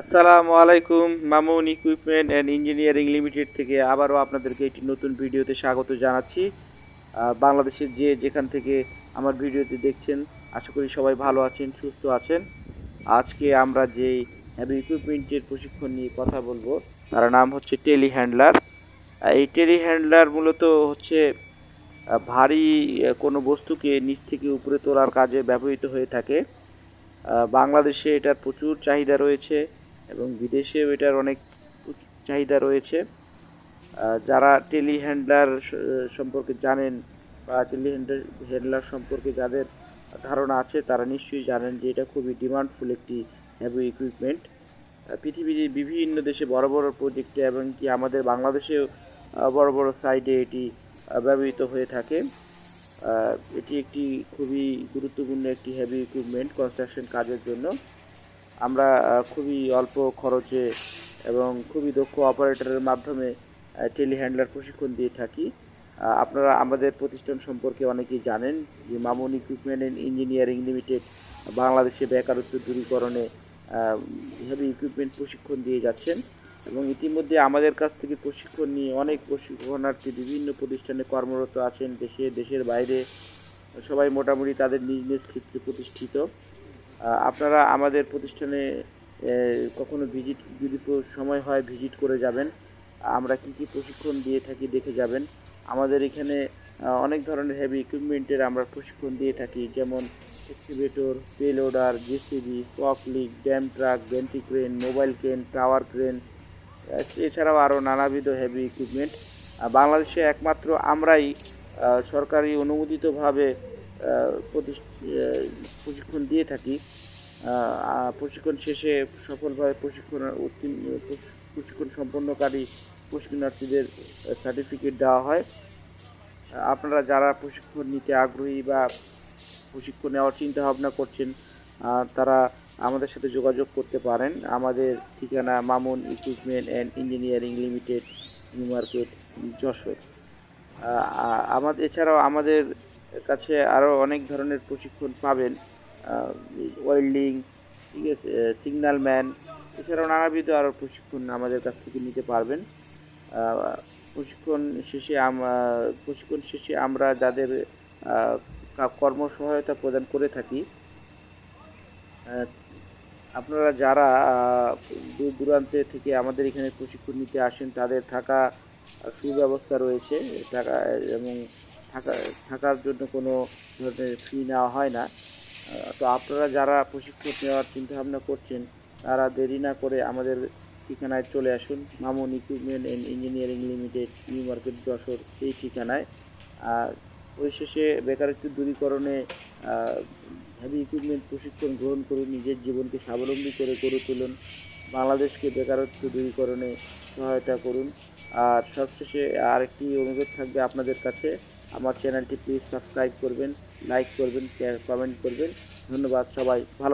আসসালামু আলাইকুম, Mamun equipment and engineering limited থেকে আবারও আপনাদেরকে একটি নতুন ভিডিওতে স্বাগত জানাচ্ছি। বাংলাদেশের যে যেখান থেকে আমার ভিডিওটি দেখছেন, আশা করি সবাই ভালো আছেন, সুস্থ আছেন। আজকে আমরা যে হ্যাভি ইকুইপমেন্টের প্রশিক্ষণ নিয়ে কথা বলব, তার নাম হচ্ছে টেলি হ্যান্ডলার এই টেলি হ্যান্ডলার মূলত হচ্ছে ভারী কোনো বস্তুকে নিচ থেকে উপরে তোলার কাজে ব্যবহৃত হয়ে থাকে। বাংলাদেশে এটার প্রচুর চাহিদা রয়েছে। এবং বিদেশেও এটার অনেক চাহিদা রয়েছে। যারা টেলি হ্যান্ডলার সম্পর্কে জানেন বা টেলি হ্যান্ডলার সম্পর্কে যাদের ধারণা আছে, তারা নিশ্চয়ই জানেন যে এটা খুবই ডিমান্ডফুল একটি হ্যাভি ইকুইপমেন্ট পৃথিবীর বিভিন্ন দেশে বড় বড় প্রজেক্টে এবং কি আমাদের বাংলাদেশেও বড় বড় সাইডে এটি ব্যবহৃত হয়ে থাকে। এটি একটি খুবই গুরুত্বপূর্ণ একটি হেভি ইকুইপমেন্ট কনস্ট্রাকশন কাজের জন্য। আমরা খুবই অল্প খরচে এবং খুবই দক্ষ অপারেটরের মাধ্যমে টেলি হ্যান্ডলার প্রশিক্ষণ দিয়ে থাকি। আপনারা আমাদের প্রতিষ্ঠান সম্পর্কে অনেকেই জানেন যে Mamun equipment and engineering limited বাংলাদেশে বেকারত্ব দূরীকরণে হেভি ইকুইপমেন্ট প্রশিক্ষণ দিয়ে যাচ্ছেন এবং ইতিমধ্যে আমাদের কাছ থেকে প্রশিক্ষণ নিয়ে অনেক প্রশিক্ষণার্থী বিভিন্ন প্রতিষ্ঠানে কর্মরত আছেন দেশে, দেশের বাইরে। সবাই মোটামুটি তাদের নিজ নিজ ক্ষেত্রে প্রতিষ্ঠিত। আপনারা আমাদের প্রতিষ্ঠানে কখনো ভিজিট, যদি সময় হয় ভিজিট করে যাবেন। আমরা কী কী প্রশিক্ষণ দিয়ে থাকি দেখে যাবেন। আমাদের এখানে অনেক ধরনের হেভি ইকুইপমেন্টের আমরা প্রশিক্ষণ দিয়ে থাকি, যেমন excavator payloader JCB forklift dump truck বেন্টি crane mobile crane tower crane এছাড়াও আরও নানাবিধ হেভি ইকুইপমেন্ট বাংলাদেশে একমাত্র আমরাই সরকারি অনুমোদিতভাবে প্রশিক্ষণ দিয়ে থাকি। প্রশিক্ষণ শেষে সফলভাবে প্রশিক্ষণ, উত্তীর্ণ, প্রশিক্ষণ সম্পন্নকারী প্রশিক্ষণার্থীদের সার্টিফিকেট দেওয়া হয়। আপনারা যারা প্রশিক্ষণ নিতে আগ্রহী বা প্রশিক্ষণ নেওয়ার চিন্তা ভাবনা করছেন তারা আমাদের সাথে যোগাযোগ করতে পারেন। আমাদের ঠিকানা Mamun equipment and engineering limited, new market, Jessore. আমাদের এছাড়াও আমাদের কাছে আরও অনেক ধরনের প্রশিক্ষণ পাবেন। ওয়েল্ডিং ঠিক আছে সিগন্যাল ম্যান এছাড়াও নানাবিধ আরও প্রশিক্ষণ আমাদের কাছ থেকে নিতে পারবেন। প্রশিক্ষণ শেষে প্রশিক্ষণ শেষে আমরা যাদের কর্মসহায়তা প্রদান করে থাকি আপনারা যারা দূর দূরান্তে থেকে আমাদের এখানে প্রশিক্ষণ নিতে আসেন, তাদের থাকা সুব্যবস্থা রয়েছে। থাকা এবং থাকা থাকার জন্য কোনো ধরনের ফি নেওয়া হয় না। তো আপনারা যারা প্রশিক্ষণ নেওয়ার চিন্তাভাবনা করছেন, তারা দেরি না করে আমাদের ঠিকানায় চলে আসুন। Mamun equipment and engineering limited new market Jessore, এই ঠিকানায়। আর পরিশেষে বেকারত্ব দূরীকরণে হেভি ইকুইপমেন্ট প্রশিক্ষণ গ্রহণ করুন, নিজের জীবনকে স্বাবলম্বী করে গড়ে তুলুন, বাংলাদেশকে বেকারত্ব দূরীকরণে সহায়তা করুন। আর সবশেষে আর আরেকটি অনুরোধ থাকবে আপনাদের কাছে। আমার চ্যানেলটি প্লিজ সাবস্ক্রাইব করবেন লাইক করবেন কমেন্ট করবেন। ধন্যবাদ সবাই, ভালো